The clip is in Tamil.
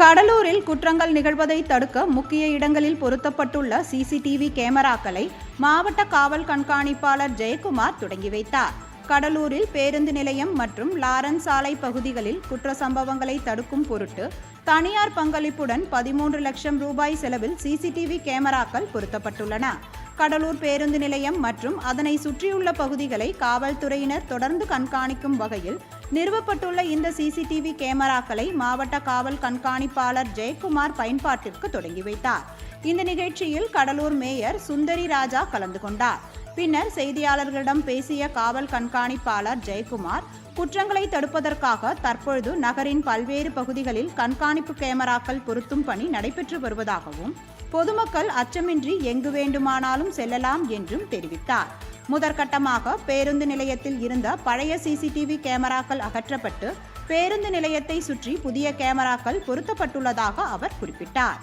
கடலூரில் குற்றங்கள் நிகழ்வதை தடுக்க முக்கிய இடங்களில் பொருத்தப்பட்டுள்ள சிசிடிவி கேமராக்களை மாவட்ட காவல் கண்காணிப்பாளர் ஜெயக்குமார் தொடங்கி வைத்தார். கடலூரில் பேருந்து நிலையம் மற்றும் லாரன்ஸ் சாலை பகுதிகளில் குற்ற சம்பவங்களை தடுக்கும் பொருட்டு தனியார் பங்களிப்புடன் பதிமூன்று லட்சம் ரூபாய் செலவில் சிசிடிவி கேமராக்கள் பொருத்தப்பட்டுள்ளன. கடலூர் பேருந்து நிலையம் மற்றும் அதனை சுற்றியுள்ள பகுதிகளை காவல்துறையினர் தொடர்ந்து கண்காணிக்கும் வகையில் நிறுவப்பட்டுள்ள இந்த சிசிடிவி கேமராக்களை மாவட்ட காவல் கண்காணிப்பாளர் ஜெயக்குமார் பயன்பாட்டிற்கு தொடங்கி வைத்தார். இந்த நிகழ்ச்சியில் கடலூர் மேயர் சுந்தரி ராஜா கலந்து கொண்டார். பின்னர் செய்தியாளர்களிடம் பேசிய காவல் கண்காணிப்பாளர் ஜெயக்குமார் குற்றங்களை தடுப்பதற்காக தற்பொழுது நகரின் பல்வேறு பகுதிகளில் கண்காணிப்பு கேமராக்கள் பொருத்தும் பணி நடைபெற்று வருவதாகவும் பொதுமக்கள் அச்சமின்றி எங்கு வேண்டுமானாலும் செல்லலாம் என்றும் தெரிவித்தார். முதற்கட்டமாக பேருந்து நிலையத்தில் இருந்த பழைய சிசிடிவி கேமராக்கள் அகற்றப்பட்டு பேருந்து நிலையத்தை சுற்றி புதிய கேமராக்கள் பொருத்தப்பட்டுள்ளதாக அவர் குறிப்பிட்டார்.